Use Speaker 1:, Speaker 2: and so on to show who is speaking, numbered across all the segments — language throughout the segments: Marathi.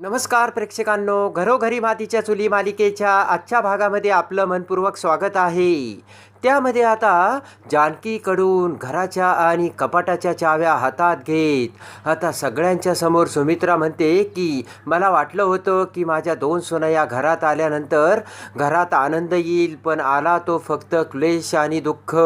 Speaker 1: नमस्कार प्रेक्षकांनो घरोघरी मातीच्या चुली मालिकेच्या आजच्या भागामध्ये आपलं मनपूर्वक स्वागत आहे. त्यामध्ये आता जानकीकडून घराच्या आणि कपाटाच्या चाव्या हातात घेत आता सगळ्यांच्या समोर सुमित्रा म्हणते की मला वाटलं होतं की माझ्या दोन सोनया घरात आल्यानंतर घरात आनंद येईल पण आला तो फक्त क्लेश आणि दुःख.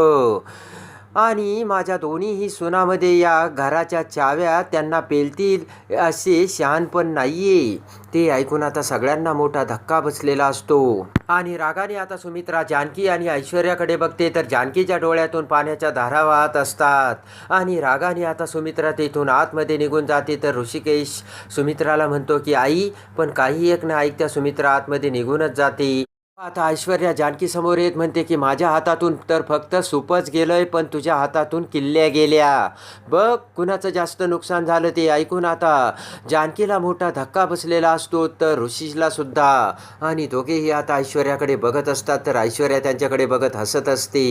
Speaker 1: आणि माझ्या दोन्हीही सुनामध्ये या घराच्या चाव्या त्यांना पेलतील असे शहाणपण नाहीये. ते ऐकून आता सगळ्यांना मोठा धक्का बसलेला असतो. आणि रागाने आता सुमित्रा जानकी आणि ऐश्वर्याकडे बघते तर जानकीच्या डोळ्यातून पाण्याच्या धारा वाहत असतात. आणि रागाने आता सुमित्रा तेथून आतमध्ये निघून जाते तर ऋषिकेश सुमित्राला म्हणतो की आई पण काही एक ना ऐकत्या सुमित्रा आतमध्ये निघूनच जाते. आता ऐश्वर्या जानकी समोर येत म्हणते की माझ्या हातातून तर फक्त सूपच गेलंय पण तुझ्या हातातून किल्ल्या गेल्या. बघ कुणाचं जास्त नुकसान झालं ते ऐकून आता. जानकीला मोठा धक्का बसलेला असतो तर ऋषीला सुद्धा. आणि दोघेही आता ऐश्वर्याकडे बघत असतात तर ऐश्वर्या त्यांच्याकडे बघत हसत असते.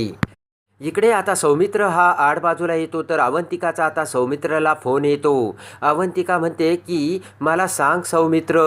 Speaker 1: इकडे आता सौमित्र हा आड बाजूला येतो तर अवंतिकाचा आता सौमित्राला फोन येतो. अवंतिका म्हणते की मला सांग सौमित्र.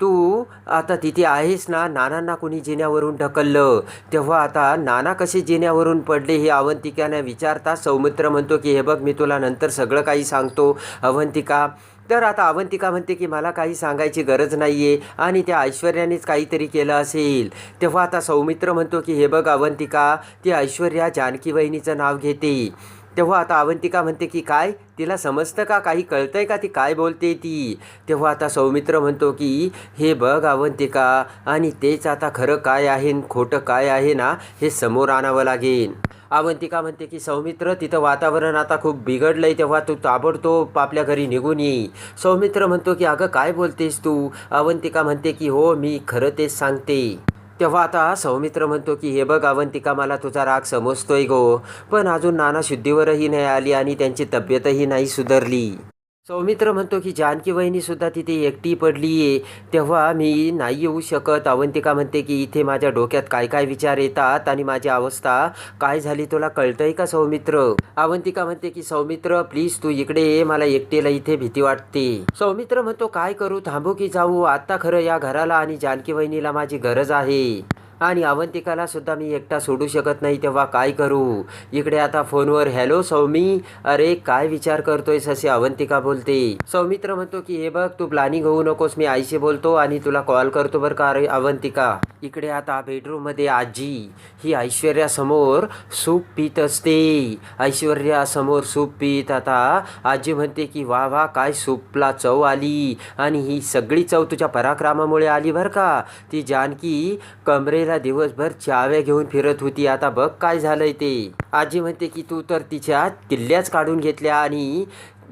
Speaker 1: तू आता तिथे आहेस ना नानांना कुणी जिन्यावरून ढकललं? तेव्हा आता नाना कसे जिन्यावरून पडले हे अवंतिकाने विचारता सौमित्र म्हणतो की हे बघ मी तुला नंतर सगळं काही सांगतो अवंतिका. तर आता अवंतिका म्हणते की मला काही सांगायची गरज नाही आहे आणि त्या ऐश्वर्यानेच काहीतरी केलं असेल. तेव्हा आता सौमित्र म्हणतो की हे बघ अवंतिका ती ऐश्वर्या जानकी वहिनीचं नाव घेते. तेव्हा आता अवंतिका म्हणते की काय? तिला समजतं का? काही कळतंय का ती काय बोलते ती? तेव्हा आता सौमित्र म्हणतो की हे बघ अवंतिका आणि तेच आता खरं काय आहे खोटं काय आहे ना हे समोर आणावं लागेल अवंतिका म्हणते की सौमित्र तिथं वातावरण आता खूप बिघडलं आहे तेव्हा तू ताबडतोब आपल्या घरी निघून ये. सौमित्र म्हणतो की अगं काय बोलतेस तू? अवंतिका म्हणते की हो मी खरं तेच सांगते. तेव्हा आता सौमित्र म्हणतो की हे बघ अवंतिका मला तुझा राग समजतोय गो पण अजून नाना शुद्धीवरही नाही आली आणि त्यांची तब्येतही नाही सुधारली. सौमित्र म्हणतो की जानकी वहिनी सुद्धा तिथे एकटी पडली आहे तेव्हा मी नाही येऊ शकत. अवंतिका म्हणते की इथे माझ्या डोक्यात काय काय विचार येतात आणि माझी अवस्था काय झाली तुला कळतंय का सौमित्र? अवंतिका म्हणते की सौमित्र प्लीज तू इकडे ये. मला एकटेला इथे भीती वाटते. सौमित्र म्हणतो काय करू? थांबू की जाऊ. आता खरं या घराला आणि जानकी वहिनीला माझी गरज आहे. आणि अवंतिकाला सुद्धा मी एकटा सोडू शकत नाही तेव्हा काय करू? इकडे आता फोनवर हॅलो सौमी. अरे काय विचार करतोयस असे अवंतिका बोलते. सौमित्र म्हणतो की हे बघ तू प्लॅनिंग होऊ नकोस मी आईशी बोलतो आणि तुला कॉल करतो बरं का अरे अवंतिका इकडे आता बेडरूममध्ये आजी ही ऐश्वर्यासमोर सूप पित असते. ऐश्वर्यासमोर सूप पित आता आजी म्हणते की वा वा काय सूपला चव आली आणि ही सगळी चव तुझ्या पराक्रमामुळे आली बरं का? ती जानकी कमरेला दिवसभर चाव्या घेऊन फिरत होती. आता बघ काय झालंय ते. आजी म्हणते की तू तर तिच्या किल्ल्याच काढून घेतल्या आणि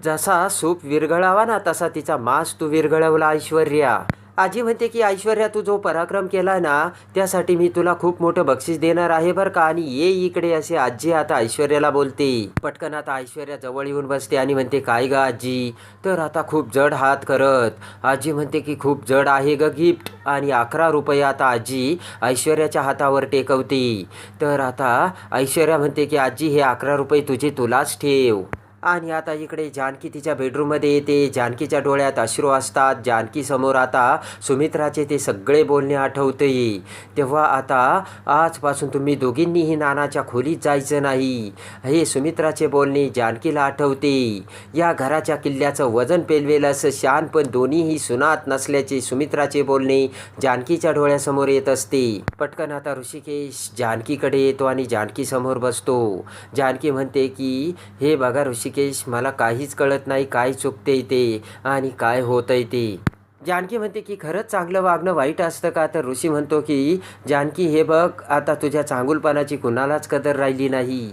Speaker 1: जसा सूप विरघळावा ना तसा तिचा मांस तू विरघळवला ऐश्वर्या. आजी म्हणते की ऐश्वर्या तू जो पराक्रम केला ना त्यासाठी मी तुला खूप मोठं बक्षीस देणार आहे बरं का? आणि ये इकडे असे आजी आता ऐश्वर्याला बोलते. पटकन आता ऐश्वर्या जवळ येऊन बसते आणि म्हणते काय ग आजी? तर आता खूप जड हात करत. आजी म्हणते की खूप जड आहे ग गिफ्ट. आणि अकरा रुपये आता आजी ऐश्वर्याच्या हातावर टेकवते. तर आता ऐश्वर्या म्हणते की आजी हे अकरा रुपये तुझे तुलाच ठेव. आणि आता इकडे जानकी तिच्या बेडरूममध्ये येते. जानकीच्या डोळ्यात अश्रू असतात. जानकी समोर आता सुमित्राचे ते सगळे बोलणे आठवते. तेव्हा आता आजपासून तुम्ही दोघींनीही नानाच्या खोलीत जायचं नाही. हे सुमित्राचे बोलणे जानकीला आठवते. या घराच्या किल्ल्याचं वजन पेलवेल असं शान पण दोन्हीही सुनात नसल्याचे सुमित्राचे बोलणे जानकीच्या डोळ्यासमोर येत असते. पटकन आता ऋषिकेश जानकीकडे येतो आणि जानकीसमोर बसतो. जानकी म्हणते की हे बघा ऋषिकेश मला काहीच कळत नाही काय चुकते ते आणि काय होतंय ते. जानकी म्हणते की खरंच चांगलं वागणं वाईट असतं का? तर ऋषी म्हणतो की जानकी हे बघ आता तुझ्या चांगुलपणाची कुणालाच कदर राहिली नाही.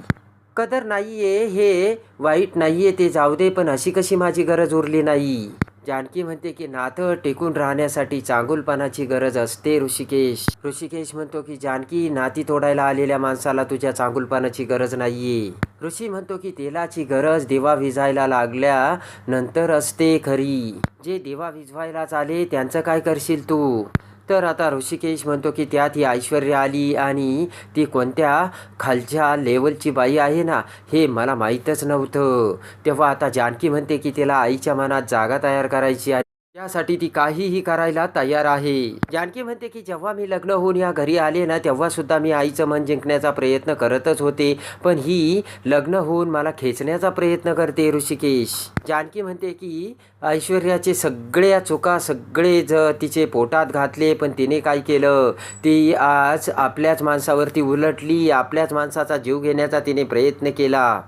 Speaker 1: कदर नाही आहे हे वाईट नाही आहे ते जाऊ दे पण अशी कशी माझी गरज उरली नाही? जानकी म्हणते की नातं टिकून राहण्यासाठी चांगुलपणाची गरज असते ऋषिकेश. ऋषिकेश म्हणतो की जानकी नाती तोडायला आलेल्या माणसाला तुझ्या चांगुलपणाची गरज नाहीये. ऋषी म्हणतो की तेलाची गरज दिवा विजायला लागल्या नंतर असते खरी. जे दिवा विझवायलाच आले त्यांचं काय करशील तू? तर आता ऋषिकेश म्हणतो की त्यात ही ऐश्वर्या आली आणि ती कोणत्या खालच्या लेवलची बाई आहे ना हे मला माहीतच नव्हतं. तेव्हा आता जानकी म्हणते की तिला आईच्या मनात जागा तयार करायची आहे. त्यासाठी ती काहीही करायला तयार आहे. जानकी म्हणते की जेव्हा मी लग्न होऊन या घरी आले ना तेव्हा सुद्धा मी आईचं मन जिंकण्याचा प्रयत्न करतच होते. पण ही लग्न होऊन मला खेचण्याचा प्रयत्न करते ऋषिकेश. जानकी म्हणते की ऐश्वर्याचे सगळ्या चुका सगळे ज तिचे पोटात घातले पण तिने काय केलं? ती आज आपल्याच माणसावरती उलटली आपल्याच माणसाचा जीव घेण्याचा तिने प्रयत्न केला.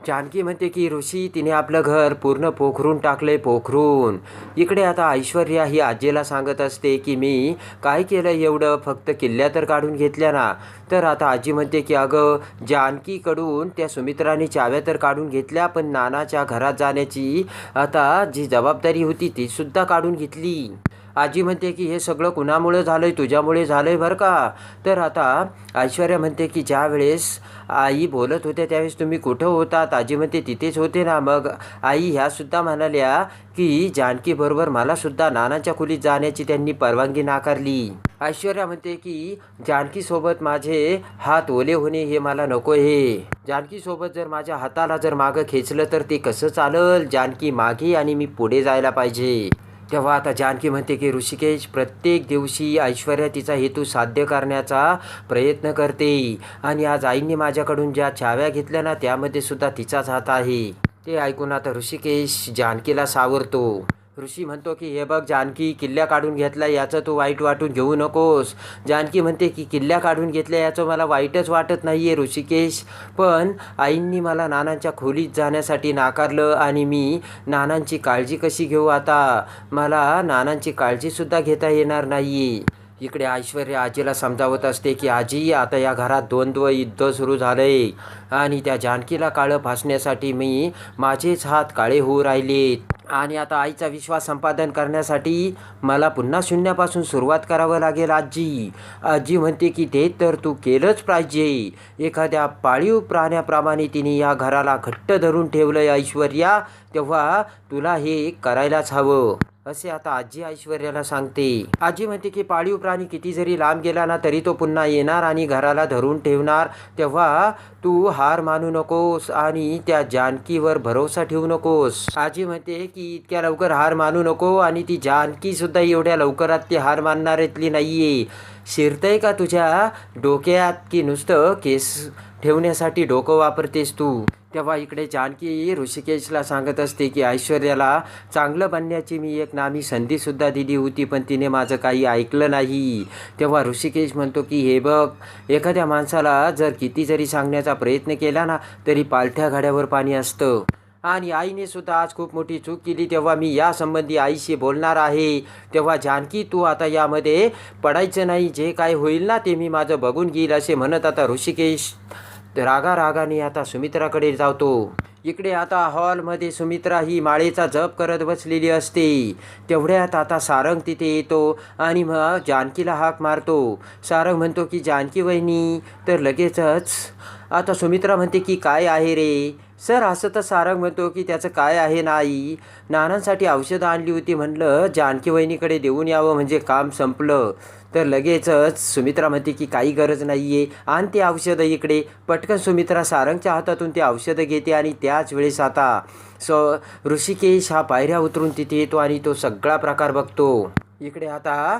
Speaker 1: जानकी म्हणते की ऋषी तिने आपलं घर पूर्ण पोखरून टाकले पोखरून. इकडे आता ऐश्वर्या ही आजीला सांगत असते की मी काय केलं एवढं? फक्त किल्ल्या तर काढून घेतल्या ना. तर आता आजी म्हणते की अगं जानकीकडून त्या सुमित्राने चाव्या तर काढून घेतल्या पण नानाच्या घरात जाण्याची आता जी जबाबदारी होती ती सुद्धा काढून घेतली. आजी म्हणते की हे सगळं कुणामुळे झालंय? तुझ्यामुळे झालंय बरं का? तर आता ऐश्वर्या म्हणते की ज्या वेळेस आई बोलत होत्या त्यावेळेस तुम्ही कुठं होतात? आजी म्हणते तिथेच होते ना. मग आई ह्यासुद्धा म्हणाल्या की जानकीबरोबर मला सुद्धा नानांच्या खोलीत जाण्याची त्यांनी परवानगी नाकारली. ऐश्वर्या म्हणते की जानकीसोबत माझे हात ओले होणे हे मला नको हे जानकीसोबत जर माझ्या हाताला जर मागं खेचलं तर ते कसं चालल? जानकी मागे आणि मी पुढे जायला पाहिजे. तेव्हा आता जानकी म्हणते की ऋषिकेश प्रत्येक दिवशी ऐश्वर्या तिचा हेतू साध्य करण्याचा प्रयत्न करते. आणि आज आईने माझ्याकडून ज्या छाव्या घेतल्या ना त्यामध्ये सुद्धा तिचाच हात आहे. ते ऐकून आता ऋषिकेश जानकीला सावरतो. ऋषी म्हणतो की हे बघ जानकी किल्ल्या काढून घेतला याचं तू वाईट वाटून घेऊ नकोस. जानकी म्हणते की किल्ल्या काढून घेतल्या याचं मला वाईटच वाटत नाही आहे ऋषिकेश. पण आईंनी मला नानांच्या खोलीत जाण्यासाठी नाकारलं आणि मी नानांची काळजी कशी घेऊ आता? मला नानांची काळजीसुद्धा घेता येणार नाही इकडे ऐश्वर्या आजीला समजावत असते की आजी आता या घरात द्वंद्व युद्ध सुरू झालंय आणि त्या जानकीला काळं फासण्यासाठी मी माझेच हात काळे होऊ राहिलेत. आणि आता आईचा विश्वास संपादन करण्यासाठी मला पुन्हा शून्यापासून सुरुवात करावं लागेल आजी. आजी म्हणते की ते तर तू केलंच पाहिजे. एखाद्या पाळीव प्राण्याप्रमाणे तिने या घराला घट्ट धरून ठेवलंय ऐश्वर्या तेव्हा तुला हे करायलाच हवं. असे आता आजी ऐश्वर्याला सांगते. आजी म्हणते की पाळीव प्राणी किती जरी लांब गेला ना तरी तो पुन्हा येणार आणि घराला धरून ठेवणार. तेव्हा तू हार मानू नकोस आणि त्या जानकीवर भरोसा ठेवू नकोस. आजी म्हणते की इतक्या लवकर हार मानू नको आणि ती जानकी सुद्धा एवढ्या लवकरात ती हार मानणाऱ्यातली नाहीये. शिरतंय का तुझ्या डोक्यात की नुसतं केस ठेवण्यासाठी डोकं वापरतेस तू? तेव्हा इकडे जानकी ऋषिकेशला सांगत असते की ऐश्वर्याला चांगलं बनण्याची मी एक नामी संधीसुद्धा दिली होती पण तिने माझं काही ऐकलं नाही. तेव्हा ऋषिकेश म्हणतो की हे बघ एखाद्या माणसाला जर किती जरी सांगण्याचा प्रयत्न केला ना तरी पालथ्या घड्यावर पाणी असतं. आणि आईने सुद्धा आज खूप मोठी चूक केली. तेव्हा मी यासंबंधी आईशी बोलणार आहे. तेव्हा जानकी तू आता यामध्ये पडायचं नाही. जे काय होईल ना ते मी माझं बघून घेईल असे म्हणत आता ऋषिकेश रागा रागाने आता सुमित्राकडे जातो. इकडे आता हॉलमध्ये सुमित्रा ही माळेचा जप करत बसलेली असते. तेवढ्यात आता सारंग तिथे येतो आणि मग जानकीला हाक मारतो. सारंग म्हणतो की जानकी वहिनी तर लगेचच. आता सुमित्रा म्हणते की काय आहे रे? सर असं तर सारंग म्हणतो की त्याचं काय आहे नाही. नानांसाठी औषधं आणली होती म्हणलं जानकी वहिनीकडे देऊन यावं म्हणजे काम संपलं. तर लगेचच सुमित्रा म्हणते की काही गरज नाही आहे आणि ते औषधं इकडे. पटकन सुमित्रा सारंगच्या हातातून ते औषधं घेते आणि त्याच वेळेस आता स ऋषिकेश हा पायऱ्या उतरून तिथे येतो आणि तो सगळा प्रकार बघतो. इकडे आता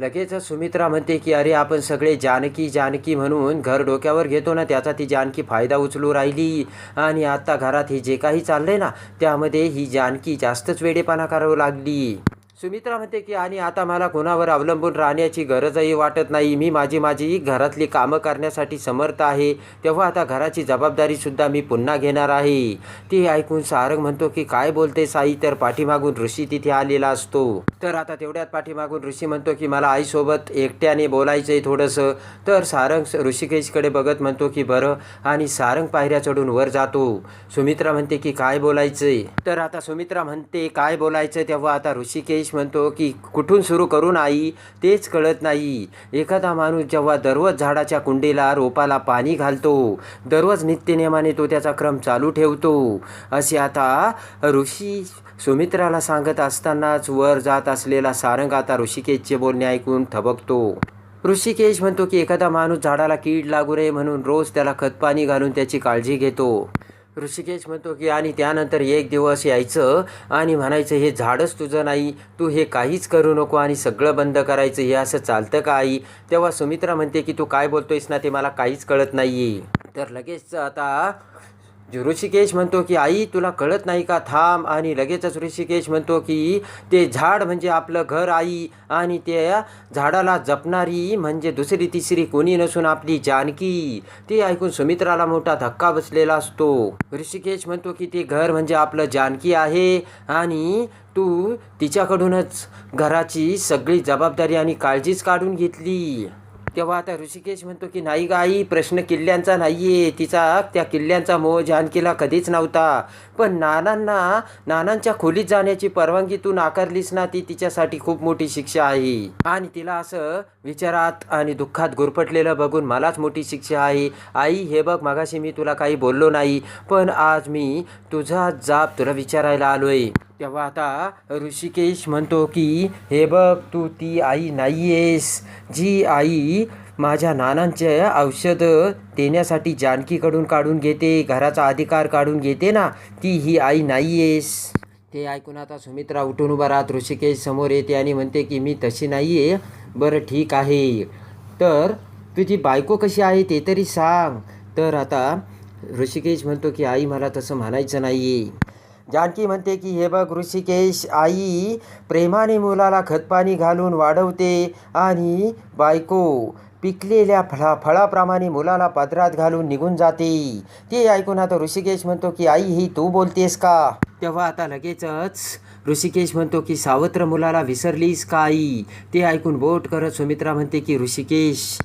Speaker 1: लगेच सुमित्रा म्हणते की अरे आपण सगळे जानकी जानकी म्हणून घर डोक्यावर घेतो ना त्याचा ती जानकी फायदा उचलू राहिली. आणि आता घरात हे जे काही चाललंय ना त्यामध्ये ही जानकी जास्तच वेडेपणा करावं लागली. सुमित्रा म्हणते की आणि आता मला कोणावर अवलंबून राहण्याची गरजही वाटत नाही. मी माझी माझी घरातली कामं करण्यासाठी समर्थ आहे. तेव्हा आता घराची जबाबदारीसुद्धा मी पुन्हा घेणार आहे. ती ऐकून सारंग म्हणतो की काय बोलते साई? तर पाठीमागून ऋषी तिथे आलेला असतो. तर आता तेवढ्यात पाठीमागून ऋषी म्हणतो की मला आईसोबत एकट्याने बोलायचं आहे थोडंसं. तर सारंग ऋषिकेशकडे बघत म्हणतो की बरं. आणि सारंग पायऱ्या चढून वर जातो. सुमित्रा म्हणते की काय बोलायचंय? तर आता सुमित्रा म्हणते काय बोलायचं तेव्हा आता ऋषिकेश म्हणतो की कुठून सुरू करून आई तेच कळत नाही. एखादा माणूस जेव्हा दररोज झाडाच्या कुंडीला रोपाला पाणी घालतो दररोज नित्यनेमाने तो त्याचा क्रम चालू ठेवतो. असे आता ऋषी सुमित्राला सांगत असतानाच वर जात असलेला सारंग आता ऋषिकेशचे बोलणे ऐकून थबकतो. ऋषिकेश म्हणतो की एखादा माणूस झाडाला कीड लागू नये म्हणून रोज त्याला खतपाणी घालून त्याची काळजी घेतो. ऋषिकेश म्हणतो की आणि त्यानंतर एक दिवस यायचं आणि म्हणायचं हे झाडच तुझं नाही तू हे काहीच करू नको आणि सगळं बंद करायचं हे असं चालतं का आई? तेव्हा सुमित्रा म्हणते की तू काय बोलतोयस ना ते मला काहीच कळत नाही आहे तर लगेच आता जो ऋषिकेश म्हणतो की आई तुला कळत नाही का? थांब. आणि लगेचच ऋषिकेश म्हणतो की ते झाड म्हणजे आपलं घर आई. आणि त्या झाडाला जपणारी म्हणजे दुसरी तिसरी कोणी नसून आपली जानकी. ते ऐकून सुमित्राला मोठा धक्का बसलेला असतो. ऋषिकेश म्हणतो की ते घर म्हणजे आपलं जानकी आहे आणि तू तिच्याकडूनच घराची सगळी जबाबदारी आणि काळजीच काढून घेतली. तेव्हा आता ऋषिकेश म्हणतो की नाही ग आई प्रश्न किल्ल्यांचा नाही आहे तिचा त्या किल्ल्यांचा मोह जानकीला कधीच नव्हता. पण नानांना नानांच्या खोलीत जाण्याची परवानगी तू नाकारलीस ना ती तिच्यासाठी खूप मोठी शिक्षा आहे. आणि तिला असं विचारात आणि दुःखात गुरफटलेलं बघून मलाच मोठी शिक्षा आहे. आई हे बघ मागाशी मी तुला काही बोललो नाही पण आज मी तुझा जाब तुला विचारायला आलोय. तेव्हा आता ऋषिकेश म्हणतो की हे बघ तू ती आई नाही आहेस जी आई माझ्या नानांचे औषध देण्यासाठी जानकीकडून काढून घेते घराचा अधिकार काढून घेते ना ती ही आई नाही आहेस ते ऐकून आता सुमित्रा उठून उभा राहत ऋषिकेश समोर येते आणि म्हणते की मी तशी नाही आहे बरं ठीक आहे. तर तुझी बायको कशी आहे ते तरी सांग. तर आता ऋषिकेश म्हणतो की आई मला तसं म्हणायचं नाही आहे जानकी म्हणते की हे बघ ऋषिकेश आई प्रेमाने मुलाला खतपाणी घालून वाढवते आणि बायको पिकलेल्या फळा फळाप्रमाणे मुलाला पदरात घालून निघून जाते. ते ऐकून आता ऋषिकेश म्हणतो की आई ही तू बोलतेस का? तेव्हा आता लगेचच ऋषिकेश म्हणतो की सावत्र मुलाला विसरलीस का आई? ते ऐकून बोट करत सुमित्रा म्हणते की ऋषिकेश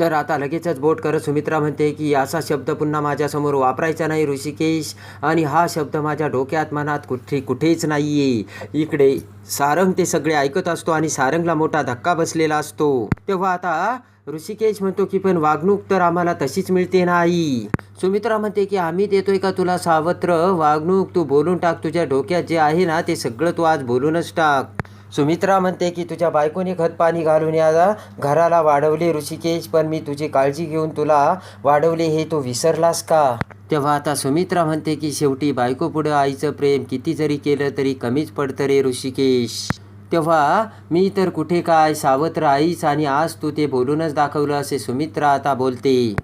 Speaker 1: तर आता लगेचच बोट करत सुमित्रा म्हणते की असा शब्द पुन्हा माझ्यासमोर वापरायचा नाही ऋषिकेश. आणि हा शब्द माझ्या डोक्यात मनात कुठे कुठेच नाही आहे इकडे सारंग ते सगळे ऐकत असतो आणि सारंगला मोठा धक्का बसलेला असतो. तेव्हा आता ऋषिकेश म्हणतो की पण वागणूक तर आम्हाला तशीच मिळते नाही. सुमित्रा म्हणते की आम्ही देतोय का तुला सावत्र? वागणूक तू बोलून टाक. तुझ्या डोक्यात जे आहे ना ते सगळं तू आज बोलूनच टाक. सुमित्रा म्हणते की तुझ्या बायकोने खतपाणी घालून या घराला वाढवले ऋषिकेश पण मी तुझी काळजी घेऊन तुला वाढवले हे तू विसरलास का? तेव्हा आता सुमित्रा म्हणते की शेवटी बायको पुढं आईचं प्रेम किती जरी केलं तरी कमीच पडतं रे ऋषिकेश. तेव्हा मी तर कुठे काय सावत्र आईच आणि आज तू ते बोलूनच दाखवलं असे सुमित्रा आता बोलते.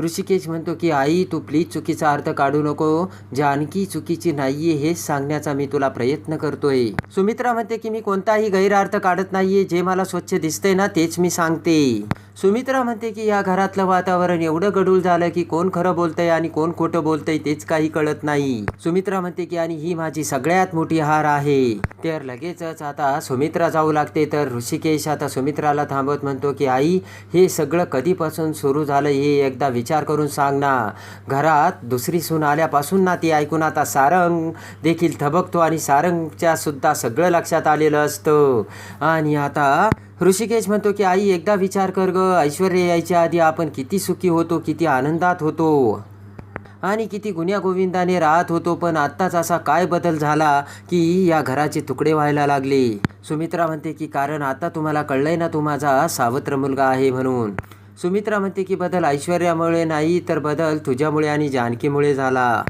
Speaker 1: ऋषिकेश म्हणतो की आई तू प्लीज चुकीचा अर्थ काढू नको. जानकी चुकीची नाहीये हेच सांगण्याचा मी तुला प्रयत्न करतोय. सुमित्रा म्हणते की मी कोणताही गैरअर्थ काढत नाहीये. जे मला स्वच्छ दिसतंय ना तेच मी सांगते. सुमित्रा म्हणते की या घरातलं वातावरण एवढं गडूळ झालं की कोण खरं बोलतंय आणि कोण खोटं बोलतंय तेच काही कळत नाही. सुमित्रा म्हणते की आणि ही माझी सगळ्यात मोठी हार आहे. तर लगेचच आता सुमित्रा जाऊ लागते. तर ऋषिकेश आता सुमित्राला थांबवत म्हणतो की आई हे सगळं कधीपासून सुरू झालं हे एकदा विचार करून सांग ना. घरात दुसरी सून आल्यापासून ना ती ऐकून आता सारंग देखील थबकतो आणि सारंगच्या सुद्धा सगळं लक्षात आलेलं असतं. आणि आता ऋषिकेश म्हणतो की आई एकदा विचार कर ग. ऐश्वर्य यायच्या आधी आपण किती सुखी होतो किती आनंदात होतो. आणि किती गुन्ह्या गोविंदाने राहत होतो पण आत्ताच असा काय बदल झाला की या घराचे तुकडे व्हायला लागले. सुमित्रा म्हणते की कारण आता तुम्हाला कळलंय ना तो माझा सावत्र मुलगा आहे म्हणून. सुमित्रा म्हणते की बदल ऐश्वर्यामुळे नाही तर बदल तुझ्यामुळे आणि जानकीमुळे झाला.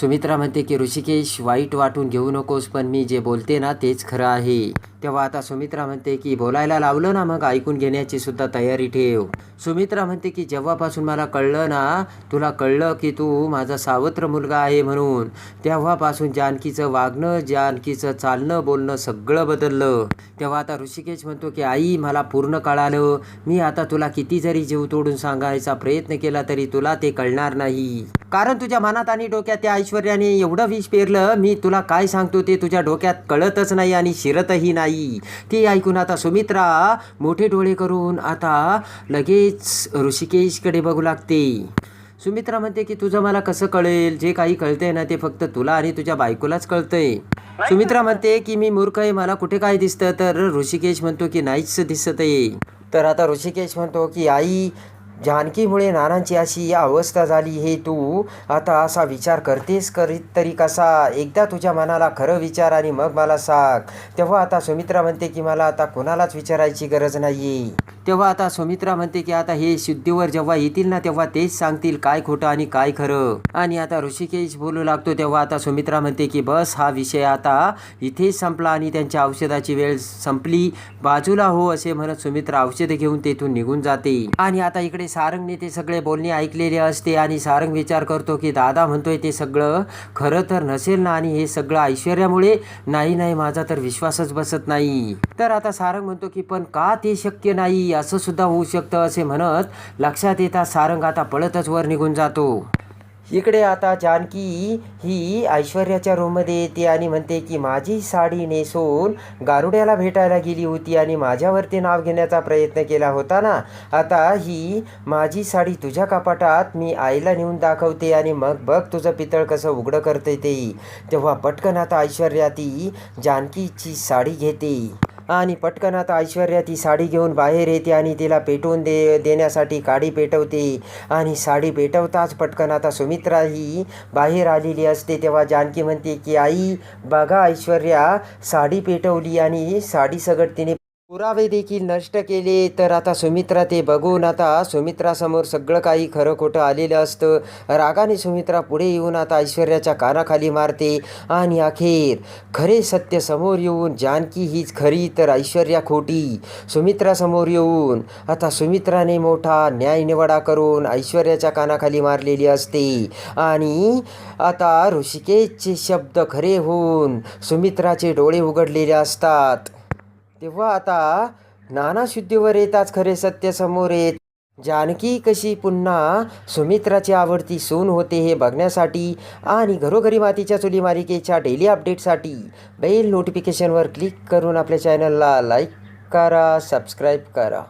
Speaker 1: सुमित्रा म्हणते की ऋषिकेश वाईट वाटून घेऊ नकोस पण मी जे बोलते ना तेच खरं आहे. तेव्हा आता सुमित्रा म्हणते की बोलायला लावलं ना मग ऐकून घेण्याची सुद्धा तयारी ठेव. सुमित्रा म्हणते की जेव्हापासून मला कळलं ना तुला कळलं की तू माझा सावत्र मुलगा आहे म्हणून तेव्हापासून जानकीचं वागणं जानकीचं चालणं बोलणं सगळं बदललं. तेव्हा आता ऋषिकेश म्हणतो की आई मला पूर्ण कळालं. मी आता तुला किती जरी जीव तोडून सांगायचा प्रयत्न केला तरी तुला ते कळणार नाही. कारण तुझ्या मनात आणि डोक्यात त्या ऐश्वर्याने एवढं विष पेरलं मी तुला काय सांगतो ते तुझ्या डोक्यात कळतच नाही आणि शिरतही नाही. ते ऐकून आता सुमित्रा मोठे डोळे करून आता लगेच ऋषिकेशकडे बघू लागते. सुमित्रा म्हणते की तुझं मला कसं कळेल? जे काही कळतंय ना ते फक्त तुला आणि तुझ्या बायकोलाच कळतंय. सुमित्रा म्हणते की मी मूर्ख आहे मला कुठे काय दिसतं? तर ऋषिकेश म्हणतो की नाहीच दिसत आहे तर आता ऋषिकेश म्हणतो की आई जानकीमुळे नानांची अशी अवस्था झाली हे तू आता असा विचार करतेस करीत तरी कसा? एकदा तुझ्या मनाला खरं विचार आणि मग मला सांग. तेव्हा आता सुमित्रा म्हणते की मला आता कोणालाच विचारायची गरज नाही तेव्हा आता सुमित्रा म्हणते की आता हे शुद्धीवर जेव्हा येतील ना तेव्हा तेच सांगतील काय खोटं आणि काय खरं. आणि आता ऋषिकेश बोलू लागतो तेव्हा आता सुमित्रा म्हणते की बस हा विषय आता इथेच संपला आणि त्यांच्या औषधाची वेळ संपली. बाजूला हो असे म्हणत सुमित्रा औषध घेऊन तेथून निघून जाते. आणि आता इकडे सारंगने ते सगळे बोलणे ऐकलेले असते आणि सारंग विचार करतो की दादा म्हणतोय ते सगळं खरं तर नसेल ना आणि हे सगळं ऐश्वर्यामुळे? नाही नाही माझा तर विश्वासच बसत नाही. तर आता सारंग म्हणतो की पण का ते शक्य नाही? असं सुद्धा होऊ शकतं असे म्हणत लक्षात येता सारंग आता पळतच वर निघून जातो. इकडे आता जानकी ही ऐश्वर्याच्या रूममध्ये येते आणि म्हणते की माझी साडी नेसून गारुड्याला भेटायला गेली होती आणि माझ्यावरती नाव घेण्याचा प्रयत्न केला होता ना? आता ही माझी साडी तुझ्या कपाटात मी आईला नेऊन दाखवते आणि मग बघ तुझं पितळ कसं उघडं करते ते. तेव्हा पटकन आता ऐश्वर्या ती जानकीची साडी घेते. आणि पटकन आता ऐश्वर्या ती साडी घेऊन बाहेर येते आणि तिला पेटवून दे देण्यासाठी काडी पेटवते. आणि साडी पेटवताच पटकन आता सुमित्रा ही बाहेर आलेली असते. तेव्हा जानकी म्हणते की आई बघा ऐश्वर्या साडी पेटवली आणि साडी सगट तिने पुरावे देखील नष्ट केले तर आता सुमित्रा ते बघून आता सुमित्रासमोर सगळं काही खरं खोटं आलेलं असतं. रागाने सुमित्रा पुढे येऊन आता ऐश्वर्याच्या कानाखाली मारते आणि अखेर खरे सत्य समोर येऊन जानकी हीच खरी तर ऐश्वर्या खोटी. सुमित्रासमोर येऊन आता सुमित्राने मोठा न्यायनिवाडा करून ऐश्वर्याच्या कानाखाली मारलेली असते. आणि आता ऋषिकेशचे शब्द खरे होऊन सुमित्राचे डोळे उघडलेले असतात. तेव्हा आता नाना शुद्धीवर येताच खरे सत्य समोर येत. जानकी कशी पुन्हा सुमित्राची आवडती सून होते हे बघण्यासाठी आणि घरोघरी मातीच्या चुली मालिकेच्या डेली अपडेटसाठी बेल नोटिफिकेशनवर क्लिक करून आपल्या चॅनलला लाईक करा सबस्क्राईब करा.